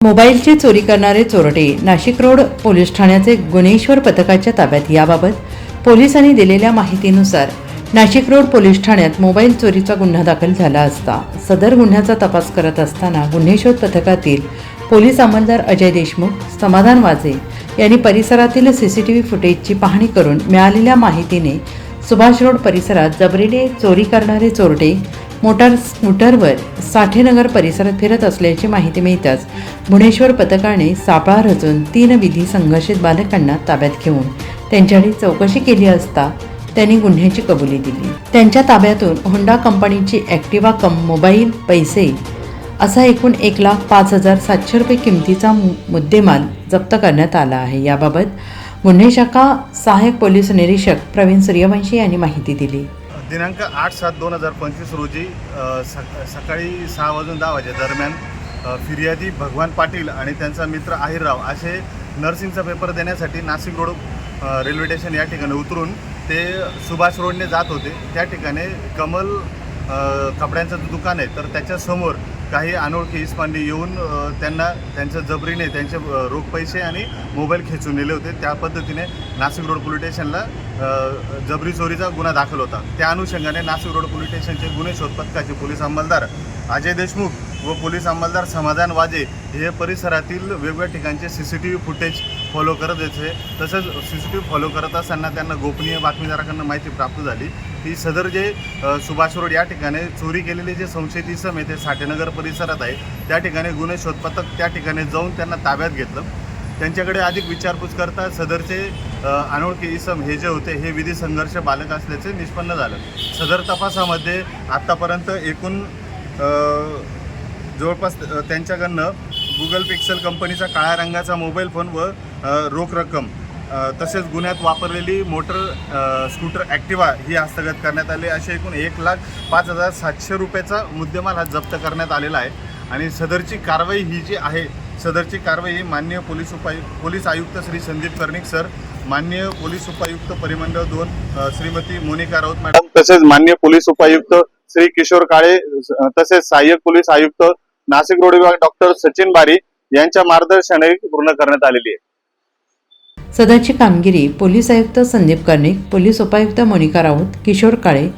मोबाईलची चोरी करणारे चोरटे नाशिक रोड पोलीस ठाण्याचे गुन्हेश्वर पथकाच्या ताब्यात. याबाबत पोलिसांनी दिलेल्या माहितीनुसार नाशिक रोड पोलीस ठाण्यात मोबाईल चोरीचा गुन्हा दाखल झाला असता. सदर गुन्ह्याचा तपास करत असताना गुन्हेशोध पथकातील पोलीस अंमलदार अजय देशमुख समाधान वाजे यांनी परिसरातील सीसीटीव्ही फुटेजची पाहणी करून मिळालेल्या माहितीने सुभाष रोड परिसरात जबरीने चोरी करणारे चोरटे मोटार स्कूटरवर साठेनगर परिसरात फिरत असल्याची माहिती मिळताच भुवनेश्वर पथकाने सापळा रचून तीन विधी संघर्षित बालकांना ताब्यात घेऊन त्यांच्याकडे चौकशी केली असता त्यांनी गुन्ह्याची कबुली दिली. त्यांच्या ताब्यातून होंडा कंपनीची ॲक्टिवा कम मोबाईल पैसे असा एकूण एक लाख पाच हजार सातशे रुपये किमतीचा मु- मुद्देमाल जप्त करण्यात आला आहे. याबाबत गुन्हे शाखा सहाय्यक पोलीस निरीक्षक प्रवीण सूर्यवंशी यांनी माहिती दिली. दिनांक आठ सात दोन हजार पंचवीस रोजी अ, सक सकाळी सहा वाजून दहा वाजे दरम्यान फिर्यादी भगवान पाटील आणि त्यांचा मित्र आहिरराव असे नर्सिंगचा पेपर देण्यासाठी नाशिक रोड रेल्वे स्टेशन या ठिकाणी उतरून ते सुभाष रोडने जात होते. त्या ठिकाणी कमल कपड्यांचं दुकान आहे तर त्याच्यासमोर काही अनोळखी इस्मांनी येऊन त्यांना त्यांच्या जबरीने त्यांचे रोख पैसे आणि मोबाईल खेचून नेले होते. त्या पद्धतीने नाशिक रोड पोलीस स्टेशनला जबरी चोरीचा गुन्हा दाखल होता. त्या अनुषंगाने नाशिक रोड पोलीस स्टेशनचे गुन्हे शोध पथकाचे पोलीस अंमलदार अजय देशमुख व पोलीस अंमलदार समाधान वाजे हे परिसरातील वेगवेगळ्या ठिकाणचे C C T V footage follow करत होते. तसंच C C T V follow करत असताना त्यांना गोपनीय बातमीदाराकडनं माहिती प्राप्त झाली. की सदर जे सुभाष रोड या ठिकाणी चोरी केलेले जे संशयित इसम आहे ते साठेनगर परिसरात आहे. त्या ठिकाणी गुन्हे शोध पथक त्या ठिकाणी जाऊन त्यांना ताब्यात घेतलं. त्यांच्याकडे अधिक विचारपूस करता सदरचे अनोळखे अनोळखी इसम हे जे होते हे विधी संघर्ष बालक असल्याचे निष्पन्न झालं. सदर तपासामध्ये आत्तापर्यंत एकूण जवळपास त्यांच्याकडनं गुगल पिक्सल कंपनीचा काळ्या रंगाचा मोबाईल फोन व रोख रक्कम तसेच गुन्ह्यात वापरलेली मोटर स्कूटर ॲक्टिवा ही हस्तगत करण्यात आली. असे एकूण एक लाख पाच हजार सातशे रुपयाचा मुद्देमाल हा जप्त करण्यात आलेला आहे. आणि सदरची कारवाई ही जी आहे सदरची कारवाई ही माननीय पोलीस उपायुक्त पोलीस आयुक्त श्री संदीप कर्णिक सर माननीय पोलीस उपायुक्त परिमंडळ दोन श्रीमती मोनिका राऊत मॅडम. तसेच माननीय पोलीस उपायुक्त श्री किशोर काळे तसेच सहाय्यक पोलीस आयुक्त नाशिक रोड विभाग डॉक्टर सचिन बारी यांच्या मार्गदर्शनाने पूर्ण करण्यात आलेली आहे. सदरची कामगिरी पोलीस आयुक्त संदीप कर्णिक पोलीस उपायुक्त मोनिका राऊत किशोर काळे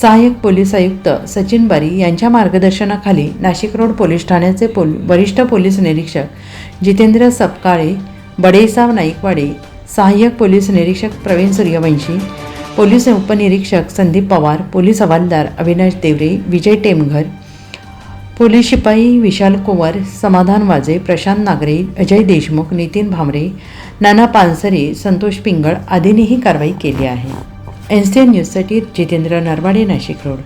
सहाय्यक पोलीस आयुक्त सचिन बारी यांच्या मार्गदर्शनाखाली नाशिक रोड पोलीस ठाण्याचे पोल वरिष्ठ पोलीस निरीक्षक जितेंद्र सपकाळे बडेसाव नाईकवाडे सहाय्यक पोलीस निरीक्षक प्रवीण सूर्यवंशी पोलीस उपनिरीक्षक संदीप पवार पोलीस हवालदार अविनाश देवरे विजय टेमघर पोलीस शिपाई विशाल कुंवर समाधान वाजे प्रशांत नागरे अजय देशमुख नितीन भामरे नाना पानसरे संतोष पिंगळ आदींनीही कारवाई केली आहे. एन सी एन न्यूजसाठी जितेंद्र नरवाडे नाशिक रोड